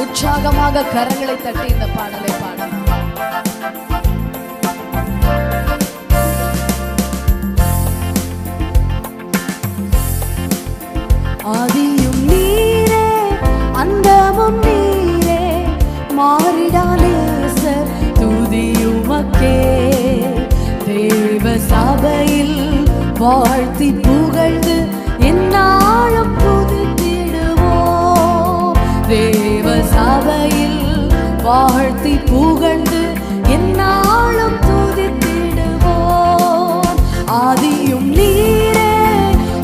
உற்சாகமாக கரங்களை தட்டி இந்த பாடலை பாடலாம் ஆதியும் நீரே அந்தமும் நீரே மாறிடானேசர் துதியுமக்கே தேவ சபையில் வாழ்த்தி புகழ்ந்து என்ன வாழ்த்தி புகழ்ந்து என்னாலும் துதித்திடுவோம். ஆதியும் நீரே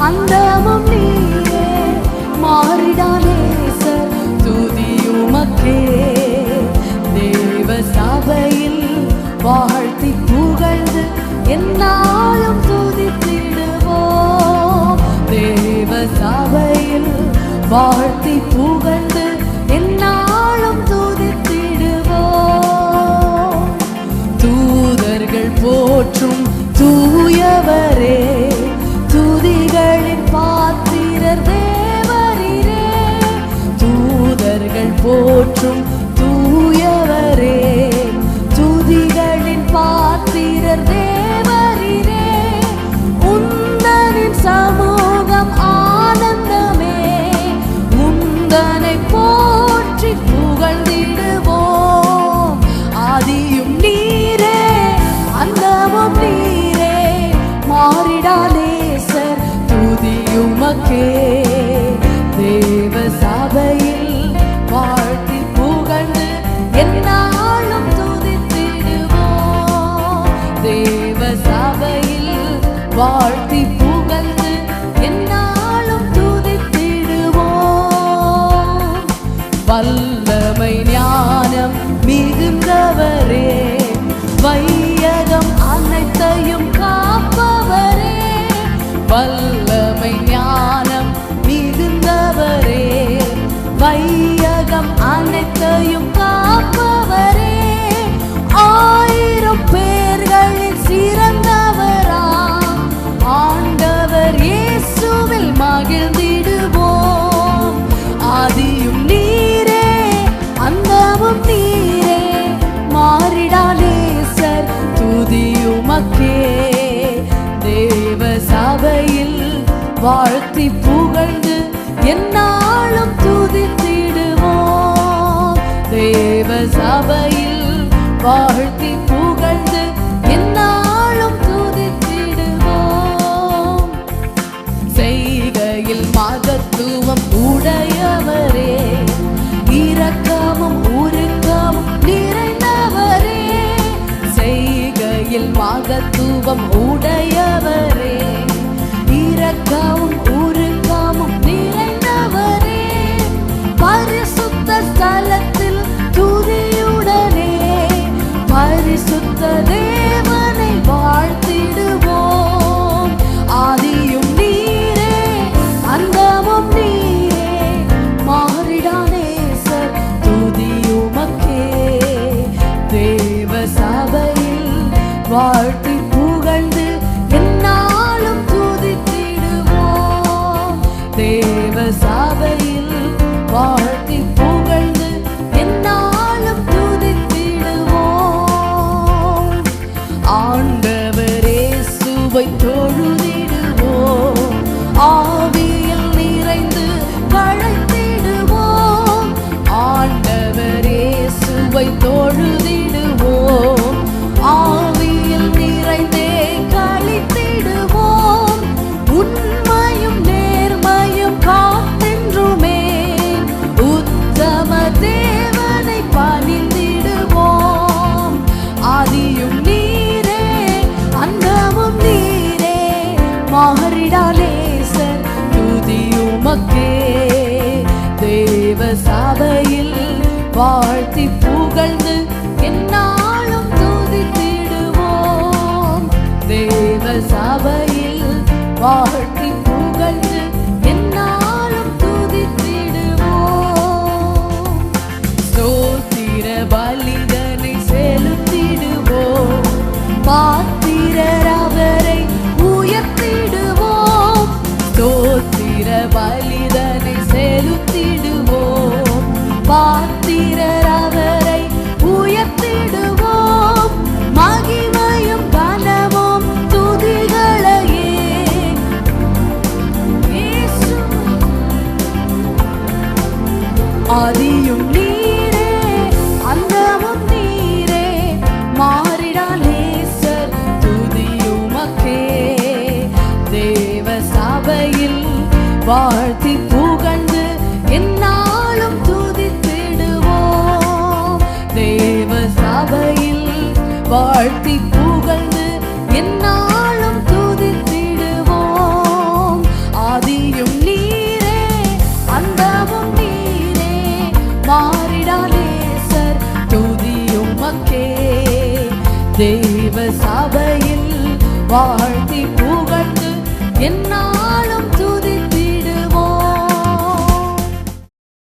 அந்தமும் நீரே. மாறிடானே மாறிடானேசர் துதியுமக்கே தேவ சபையில் வாழ்த்தி புகழ்ந்து என்னாலும் துதித்திடுவோம். தேவ சபையில் வாழ்த்தி புகழ்ந்து தேவ சபையில் வாழ்த்தி புகழ்ந்து என்னாலும் துதித்திடுவோம். வல்லமை ஞானம் மிகுந்தவரே வையகம் அனைத்தையும் காப்பவரே. வல்லமை ஞானம் மிகுந்தவரே வையகம் அனைத்தையும் வாழ்த்தி புகழ்ந்து என்னாலும் துதித்திடுவோம். தேவ சபையில் வாழ்த்தி புகழ்ந்து என்னாலும் துதித்திடுவோம். செய்கையில் மகத்துவம் உடையவரே இரக்கமும் உருக்கமும் நிறைந்தவரே. செய்கையில் மகத்துவம் உடையவர் வாழ்த்தி ஆதியும் நீரே அந்தமும் நீரே. மாறிடா நேசர் துதியுமக்கே தேவ சபையில் வாழ்த்தி புகழ்ந்து என்னாலும் துதித்திடுவோம். தேவ சபையில் வாழ்த்தி தேவ சபையில் வாழ்த்தி புகழ்ந்து என்னாலும் தூ